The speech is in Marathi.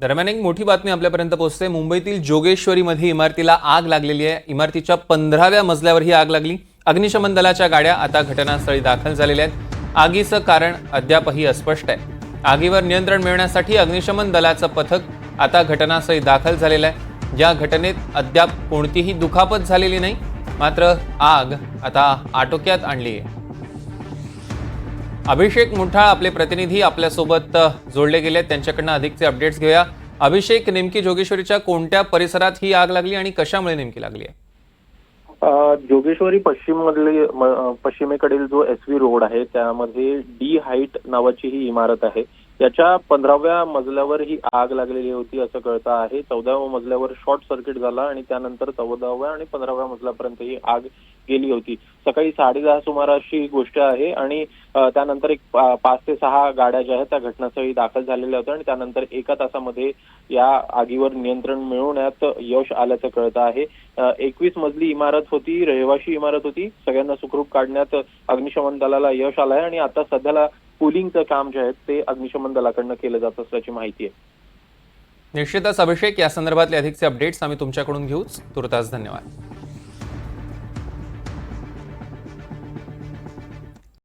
दरम्यान एक मोठी बातमी आपल्यापर्यंत पोहोचते. मुंबईतील जोगेश्वरीमध्ये इमारतीला आग लागलेली आहे. इमारतीच्या पंधराव्या मजल्यावर ही आग लागली. अग्निशमन दलाच्या गाड्या आता घटनास्थळी दाखल झालेल्या आहेत. आगीचं कारण अद्यापही अस्पष्ट आहे. आगीवर नियंत्रण मिळवण्यासाठी अग्निशमन दलाचं पथक आता घटनास्थळी दाखल झालेलं आहे. या घटनेत अद्याप कोणतीही दुखापत झालेली नाही. मात्र आग आता आटोक्यात आणली आहे. अभिषेक मुठाळ आपले प्रतिनिधी आपल्यासोबत जोडले गेले त्यांच्याकडनं अधिकचे अपडेट्स घेऊया. अभिषेक नेमकी जोगेश्वरीच्या कोणत्या परिसरात ही आग लागली आणि कशामुळे नेमकी लागली आहे? जोगेश्वरी पश्चिम मधले पश्चिमेकडील जो एस व्ही रोड आहे त्यामध्ये डी हाईट नावाची ही इमारत आहे. याच्या पंधराव्या मजल्यावर ही आग लागलेली होती असं कळतं आहे. चौदाव्या मजल्यावर शॉर्ट सर्किट झाला आणि त्यानंतर चौदाव्या आणि पंधराव्या मजल्यापर्यंत ही आग गेली होती. सकाळी साडेदहा सुमाराची ही गोष्ट आहे आणि त्यानंतर एक पाच ते सहा गाड्या ज्या आहेत त्या घटनास्थळी दाखल झालेल्या होत्या आणि त्यानंतर एका तासामध्ये या आगीवर नियंत्रण मिळवण्यात यश आल्याचं कळतं आहे. एकवीस मजली इमारत होती रहिवाशी इमारत होती. सगळ्यांना सुखरूप काढण्यात अग्निशमन दलाला यश आलंय आणि आता सध्याला कुलिंगचं काम जे आहे ते अग्निशमन दलाकडनं केलं जात असल्याची माहिती आहे. निश्चितच अभिषेक या संदर्भातले अधिकचे अपडेट्स आम्ही तुमच्याकडून घेऊच. तुर्तास धन्यवाद.